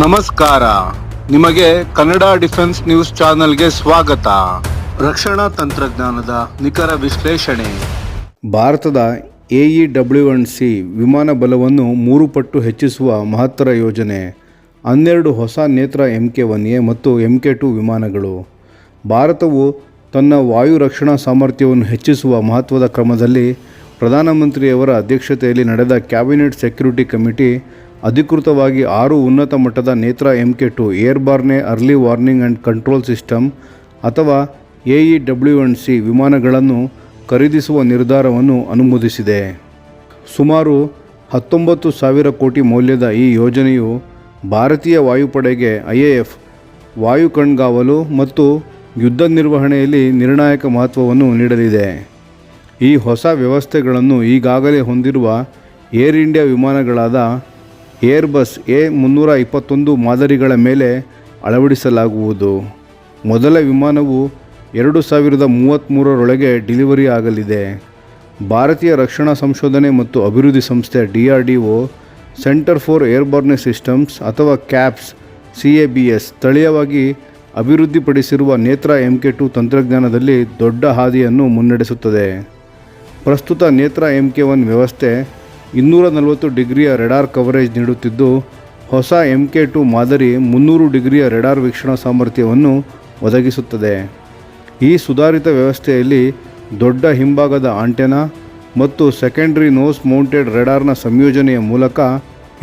ನಮಸ್ಕಾರ. ನಿಮಗೆ Kannada defence news ಚಾನೆಲ್ಗೆ ಸ್ವಾಗತ. ರಕ್ಷಣಾ ತಂತ್ರಜ್ಞಾನದ ನಿಖರ ವಿಶ್ಲೇಷಣೆ. ಭಾರತದ ಎಇ ಡಬ್ಲ್ಯೂ ಎನ್ ಸಿ ವಿಮಾನ ಬಲವನ್ನು ಮೂರು ಪಟ್ಟು ಹೆಚ್ಚಿಸುವ ಮಹತ್ತರ ಯೋಜನೆ, ಹನ್ನೆರಡು ಹೊಸ Netra M K one A ಮತ್ತು ಎಂ ಕೆ ಟು ವಿಮಾನಗಳು. ಭಾರತವು ತನ್ನ ವಾಯು ರಕ್ಷಣಾ ಸಾಮರ್ಥ್ಯವನ್ನು ಹೆಚ್ಚಿಸುವ ಮಹತ್ವದ ಕ್ರಮದಲ್ಲಿ ಪ್ರಧಾನಮಂತ್ರಿಯವರ ಅಧ್ಯಕ್ಷತೆಯಲ್ಲಿ ನಡೆದ ಕ್ಯಾಬಿನೆಟ್ ಸೆಕ್ಯುರಿಟಿ ಕಮಿಟಿ ಅಧಿಕೃತವಾಗಿ ಆರು ಉನ್ನತ ಮಟ್ಟದ Netra M K two airborne early warning and control system ಅಥವಾ A E W N C ವಿಮಾನಗಳನ್ನು ಖರೀದಿಸುವ ನಿರ್ಧಾರವನ್ನು ಅನುಮೋದಿಸಿದೆ. ಸುಮಾರು ಹತ್ತೊಂಬತ್ತು ಸಾವಿರ ಕೋಟಿ ಮೌಲ್ಯದ ಈ ಯೋಜನೆಯು ಭಾರತೀಯ ವಾಯುಪಡೆಗೆ ಐ ಎ ಎಫ್, ವಾಯು ಕಣ್ಗಾವಲು ಮತ್ತು ಯುದ್ಧ ನಿರ್ವಹಣೆಯಲ್ಲಿ ನಿರ್ಣಾಯಕ ಮಹತ್ವವನ್ನು ನೀಡಲಿದೆ. ಈ ಹೊಸ ವ್ಯವಸ್ಥೆಗಳನ್ನು ಈಗಾಗಲೇ ಹೊಂದಿರುವ ಏರ್ ಇಂಡಿಯಾ ವಿಮಾನಗಳಾದ ಏರ್ಬಸ್ ಎ ಮುನ್ನೂರ ಇಪ್ಪತ್ತೊಂದು ಮಾದರಿಗಳ ಮೇಲೆ ಅಳವಡಿಸಲಾಗುವುದು. ಮೊದಲ ವಿಮಾನವು ಎರಡು ಸಾವಿರದ ಮೂವತ್ತ್ಮೂರರೊಳಗೆ ಡೆಲಿವರಿ ಆಗಲಿದೆ. ಭಾರತೀಯ ರಕ್ಷಣಾ ಸಂಶೋಧನೆ ಮತ್ತು ಅಭಿವೃದ್ಧಿ ಸಂಸ್ಥೆ D R D O, centre for airborne systems ಅಥವಾ CABS, C A B S, ಸ್ಥಳೀಯವಾಗಿ ಅಭಿವೃದ್ಧಿಪಡಿಸಿರುವ ನೇತ್ರ ಎಂ ಕೆ ಟು ತಂತ್ರಜ್ಞಾನದಲ್ಲಿ ದೊಡ್ಡ ಹಾದಿಯನ್ನು ಮುನ್ನಡೆಸುತ್ತದೆ. ಪ್ರಸ್ತುತ ನೇತ್ರ ಎಂ ಕೆ ಒನ್ ವ್ಯವಸ್ಥೆ ಇನ್ನೂರ ನಲವತ್ತು ಡಿಗ್ರಿಯ ರೆಡಾರ್ ಕವರೇಜ್ ನೀಡುತ್ತಿದ್ದು, ಹೊಸ ಎಂ ಕೆ ಟು ಮಾದರಿ ಮುನ್ನೂರು ಡಿಗ್ರಿಯ ರೆಡಾರ್ ವೀಕ್ಷಣಾ ಸಾಮರ್ಥ್ಯವನ್ನು ಒದಗಿಸುತ್ತದೆ. ಈ ಸುಧಾರಿತ ವ್ಯವಸ್ಥೆಯಲ್ಲಿ ದೊಡ್ಡ ಹಿಂಭಾಗದ ಆಂಟೆನಾ ಮತ್ತು ಸೆಕೆಂಡ್ರಿ ನೋಸ್ ಮೌಂಟೆಡ್ ರೆಡಾರ್ನ ಸಂಯೋಜನೆಯ ಮೂಲಕ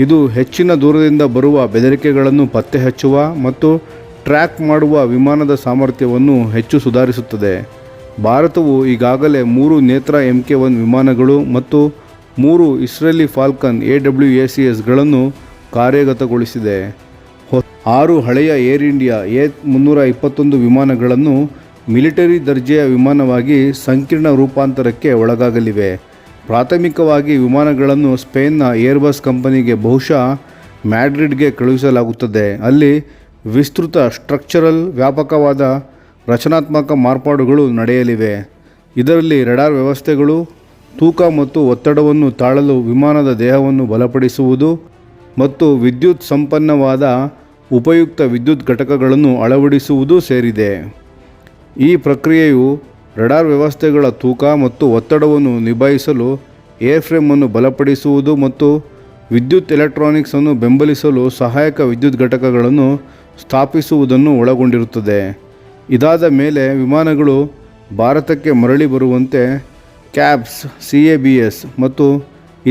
ಇದು ಹೆಚ್ಚಿನ ದೂರದಿಂದ ಬರುವ ಬೆದರಿಕೆಗಳನ್ನು ಪತ್ತೆ ಹಚ್ಚುವ ಮತ್ತು ಟ್ರ್ಯಾಕ್ ಮಾಡುವ ವಿಮಾನದ ಸಾಮರ್ಥ್ಯವನ್ನು ಹೆಚ್ಚು ಸುಧಾರಿಸುತ್ತದೆ. ಭಾರತವು ಈಗಾಗಲೇ ಮೂರು ನೇತ್ರ ಎಂ ಕೆ ಒನ್ ವಿಮಾನಗಳು ಮತ್ತು ಮೂರು Israeli Phalcon A W A C ಎಸ್ಗಳನ್ನು ಕಾರ್ಯಗತಗೊಳಿಸಿದೆ. ಆರು ಹಳೆಯ ಏರ್ ಇಂಡಿಯಾ ಎ ಮುನ್ನೂರ ಇಪ್ಪತ್ತೊಂದು ವಿಮಾನಗಳನ್ನು ಮಿಲಿಟರಿ ದರ್ಜೆಯ ವಿಮಾನವಾಗಿ ಸಂಕೀರ್ಣ ರೂಪಾಂತರಕ್ಕೆ ಒಳಗಾಗಲಿವೆ. ಪ್ರಾಥಮಿಕವಾಗಿ ವಿಮಾನಗಳನ್ನು ಸ್ಪೇನ್ನ ಏರ್ಬಸ್ ಕಂಪನಿಗೆ ಬಹುಶಃ ಮ್ಯಾಡ್ರಿಡ್ಗೆ ಕಳುಹಿಸಲಾಗುತ್ತದೆ. ಅಲ್ಲಿ ವಿಸ್ತೃತ ಸ್ಟ್ರಕ್ಚರಲ್ ವ್ಯಾಪಕವಾದ ರಚನಾತ್ಮಕ ಮಾರ್ಪಾಡುಗಳು ನಡೆಯಲಿವೆ. ಇದರಲ್ಲಿ ರೆಡಾರ್ ವ್ಯವಸ್ಥೆಗಳು ತೂಕ ಮತ್ತು ಒತ್ತಡವನ್ನು ತಾಳಲು ವಿಮಾನದ ದೇಹವನ್ನು ಬಲಪಡಿಸುವುದು ಮತ್ತು ವಿದ್ಯುತ್ ಸಂಪನ್ನವಾದ ಉಪಯುಕ್ತ ವಿದ್ಯುತ್ ಘಟಕಗಳನ್ನು ಅಳವಡಿಸುವುದು ಸೇರಿದೆ. ಈ ಪ್ರಕ್ರಿಯೆಯು ರಡಾರ್ ವ್ಯವಸ್ಥೆಗಳ ತೂಕ ಮತ್ತು ಒತ್ತಡವನ್ನು ನಿಭಾಯಿಸಲು ಏರ್ಫ್ರೇಮನ್ನು ಬಲಪಡಿಸುವುದು ಮತ್ತು ವಿದ್ಯುತ್ ಎಲೆಕ್ಟ್ರಾನಿಕ್ಸ್ ಅನ್ನು ಬೆಂಬಲಿಸಲು ಸಹಾಯಕ ವಿದ್ಯುತ್ ಘಟಕಗಳನ್ನು ಸ್ಥಾಪಿಸುವುದನ್ನು ಒಳಗೊಂಡಿರುತ್ತದೆ. ಇದಾದ ಮೇಲೆ ವಿಮಾನಗಳು ಭಾರತಕ್ಕೆ ಮರಳಿ ಬರುವಂತೆ CABS, C A B S ಮತ್ತು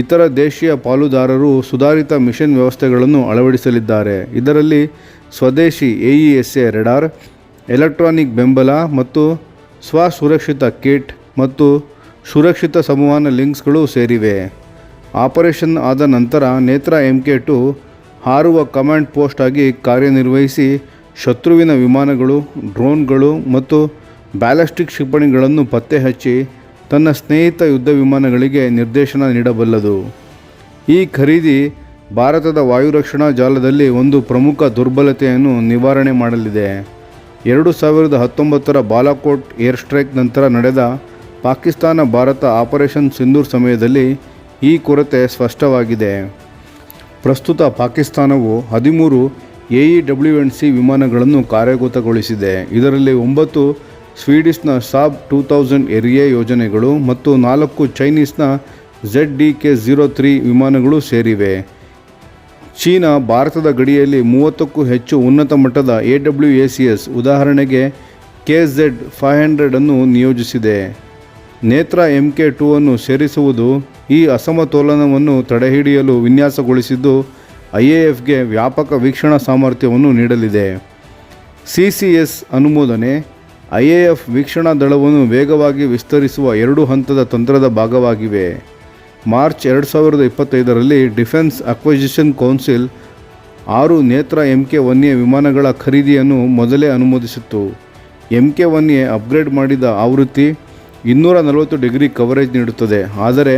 ಇತರ ದೇಶೀಯ ಪಾಲುದಾರರು ಸುಧಾರಿತ ಮಿಷನ್ ವ್ಯವಸ್ಥೆಗಳನ್ನು ಅಳವಡಿಸಲಿದ್ದಾರೆ. ಇದರಲ್ಲಿ ಸ್ವದೇಶಿ A E S A radar, electronic ಬೆಂಬಲ ಮತ್ತು ಸ್ವಸುರಕ್ಷಿತ ಕಿಟ್ ಮತ್ತು ಸುರಕ್ಷಿತ ಸಂವಹನ ಲಿಂಕ್ಸ್ಗಳು ಸೇರಿವೆ. ಆಪರೇಷನ್ ಆದ ನಂತರ ನೇತ್ರ ಎಂ ಕೆ ಟು ಹಾರುವ ಕಮಾಂಡ್ ಪೋಸ್ಟ್ ಆಗಿ ಕಾರ್ಯನಿರ್ವಹಿಸಿ ಶತ್ರುವಿನ ವಿಮಾನಗಳು, ಡ್ರೋನ್ಗಳು ಮತ್ತು ಬ್ಯಾಲಿಸ್ಟಿಕ್ ಕ್ಷಿಪಣಿಗಳನ್ನು ಪತ್ತೆ ಹಚ್ಚಿ ತನ್ನ ಸ್ನೇಹಿತ ಯುದ್ಧ ವಿಮಾನಗಳಿಗೆ ನಿರ್ದೇಶನ ನೀಡಬಲ್ಲದು. ಈ ಖರೀದಿ ಭಾರತದ ವಾಯು ರಕ್ಷಣಾ ಜಾಲದಲ್ಲಿ ಒಂದು ಪ್ರಮುಖ ದುರ್ಬಲತೆಯನ್ನು ನಿವಾರಣೆ ಮಾಡಲಿದೆ. ಎರಡು ಸಾವಿರದ ಹತ್ತೊಂಬತ್ತರ ಬಾಲಾಕೋಟ್ ಏರ್ ಸ್ಟ್ರೈಕ್ ನಂತರ ನಡೆದ ಪಾಕಿಸ್ತಾನ ಭಾರತ ಆಪರೇಷನ್ ಸಿಂಧೂರ್ ಸಮಯದಲ್ಲಿ ಈ ಕೊರತೆ ಸ್ಪಷ್ಟವಾಗಿದೆ. ಪ್ರಸ್ತುತ ಪಾಕಿಸ್ತಾನವು ಹದಿಮೂರು ಎ ಡಬ್ಲ್ಯೂ ಎನ್ ಸಿ ವಿಮಾನಗಳನ್ನು ಕಾರ್ಯಗತಗೊಳಿಸಿದೆ. ಇದರಲ್ಲಿ ಒಂಬತ್ತು ಸ್ವೀಡಿಷ್ನ ಸಾಬ್ ಟೂ ತೌಸಂಡ್ ಎರಿಯೆ ಯೋಜನೆಗಳು ಮತ್ತು ನಾಲ್ಕು ಚೈನೀಸ್ನ Z D K zero three ವಿಮಾನಗಳು ಸೇರಿವೆ. ಚೀನಾ ಭಾರತದ ಗಡಿಯಲ್ಲಿ ಮೂವತ್ತಕ್ಕೂ ಹೆಚ್ಚು ಉನ್ನತ ಮಟ್ಟದ A W A C S ಉದಾಹರಣೆಗೆ ಕೆ ಝೆಡ್ ಫೈವ್ ಹಂಡ್ರೆಡನ್ನು ನಿಯೋಜಿಸಿದೆ. ನೇತ್ರ ಎಂ ಕೆ ಟೂ ಅನ್ನು ಸೇರಿಸುವುದು ಈ ಅಸಮತೋಲನವನ್ನು ತಡೆಹಿಡಿಯಲು ವಿನ್ಯಾಸಗೊಳಿಸಿದ್ದು, ಐ ಎ ಎಫ್ಗೆ ವ್ಯಾಪಕ ವೀಕ್ಷಣಾ ಸಾಮರ್ಥ್ಯವನ್ನು ನೀಡಲಿದೆ. ಸಿ ಸಿ ಎಸ್ ಅನುಮೋದನೆ ಐ ಎ ಎಫ್ ವೀಕ್ಷಣಾ ದಳವನ್ನು ವೇಗವಾಗಿ ವಿಸ್ತರಿಸುವ ಎರಡು ಹಂತದ ತಂತ್ರದ ಭಾಗವಾಗಿವೆ. ಮಾರ್ಚ್ ಎರಡು ಸಾವಿರದ ಇಪ್ಪತ್ತೈದರಲ್ಲಿ ಡಿಫೆನ್ಸ್ ಅಕ್ವಿಸಿಷನ್ ಕೌನ್ಸಿಲ್ ಆರು ನೇತ್ರ ಎಂ ಕೆ ಒನ್ ಎ ವಿಮಾನಗಳ ಖರೀದಿಯನ್ನು ಮೊದಲೇ ಅನುಮೋದಿಸಿತ್ತು. M K one A upgrade ಮಾಡಿದ ಆವೃತ್ತಿ ಇನ್ನೂರ ನಲವತ್ತು ಡಿಗ್ರಿ ಕವರೇಜ್ ನೀಡುತ್ತದೆ. ಆದರೆ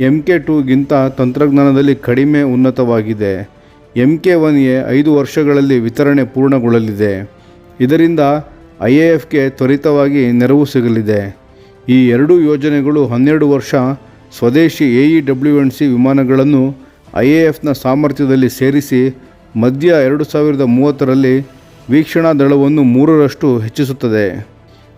ಎಂ ಕೆ ಟೂಗಿಂತ ತಂತ್ರಜ್ಞಾನದಲ್ಲಿ ಕಡಿಮೆ ಉನ್ನತವಾಗಿದೆ. ಎಂ ಕೆ ಒನ್ ಎ ಐದು ವರ್ಷಗಳಲ್ಲಿ ವಿತರಣೆ ಪೂರ್ಣಗೊಳ್ಳಲಿದೆ. ಇದರಿಂದ ಐ ಎ ಎಫ್ಗೆ ತ್ವರಿತವಾಗಿ ನೆರವು ಸಿಗಲಿದೆ. ಈ ಎರಡೂ ಯೋಜನೆಗಳು ಹನ್ನೆರಡು ವರ್ಷ ಸ್ವದೇಶಿ A E W N C ವಿಮಾನಗಳನ್ನು ಐ ಎ ಎಫ್ನ ಸಾಮರ್ಥ್ಯದಲ್ಲಿ ಸೇರಿಸಿ ಮಧ್ಯ ಎರಡು ಸಾವಿರದ ಮೂವತ್ತರಲ್ಲಿ ವೀಕ್ಷಣಾ ದಳವನ್ನು ಮೂರರಷ್ಟು ಹೆಚ್ಚಿಸುತ್ತದೆ.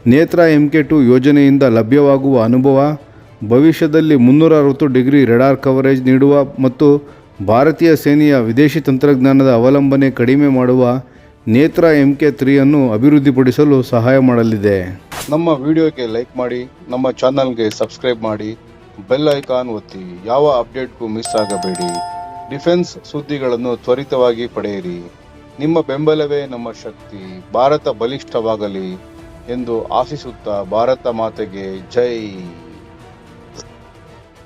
ನೇತ್ರ ಎಂ ಕೆ ಟು ಯೋಜನೆಯಿಂದ ಲಭ್ಯವಾಗುವ ಅನುಭವ, ಭವಿಷ್ಯದಲ್ಲಿ ಮುನ್ನೂರ ಅರವತ್ತು ಡಿಗ್ರಿ ರೆಡಾರ್ ಕವರೇಜ್ ನೀಡುವ ಮತ್ತು ಭಾರತೀಯ ಸೇನೆಯ ವಿದೇಶಿ ತಂತ್ರಜ್ಞಾನದ ಅವಲಂಬನೆ ಕಡಿಮೆ ಮಾಡುವ ನೇತ್ರ ಎಂ ಕೆ ತ್ರೀಯನ್ನು ಅಭಿವೃದ್ಧಿಪಡಿಸಲು ಸಹಾಯ ಮಾಡಲಿದೆ. ನಮ್ಮ ವಿಡಿಯೋಗೆ ಲೈಕ್ ಮಾಡಿ, ನಮ್ಮ ಚಾನಲ್ಗೆ ಸಬ್ಸ್ಕ್ರೈಬ್ ಮಾಡಿ, ಬೆಲ್ ಐಕಾನ್ ಒತ್ತಿ, ಯಾವ ಅಪ್ಡೇಟ್ಗೂ ಮಿಸ್ ಆಗಬೇಡಿ. ಡಿಫೆನ್ಸ್ ಸುದ್ದಿಗಳನ್ನು ತ್ವರಿತವಾಗಿ ಪಡೆಯಿರಿ. ನಿಮ್ಮ ಬೆಂಬಲವೇ ನಮ್ಮ ಶಕ್ತಿ. ಭಾರತ ಬಲಿಷ್ಠವಾಗಲಿ ಎಂದು ಆಶಿಸುತ್ತಾ ಭಾರತ ಮಾತೆಗೆ ಜೈ.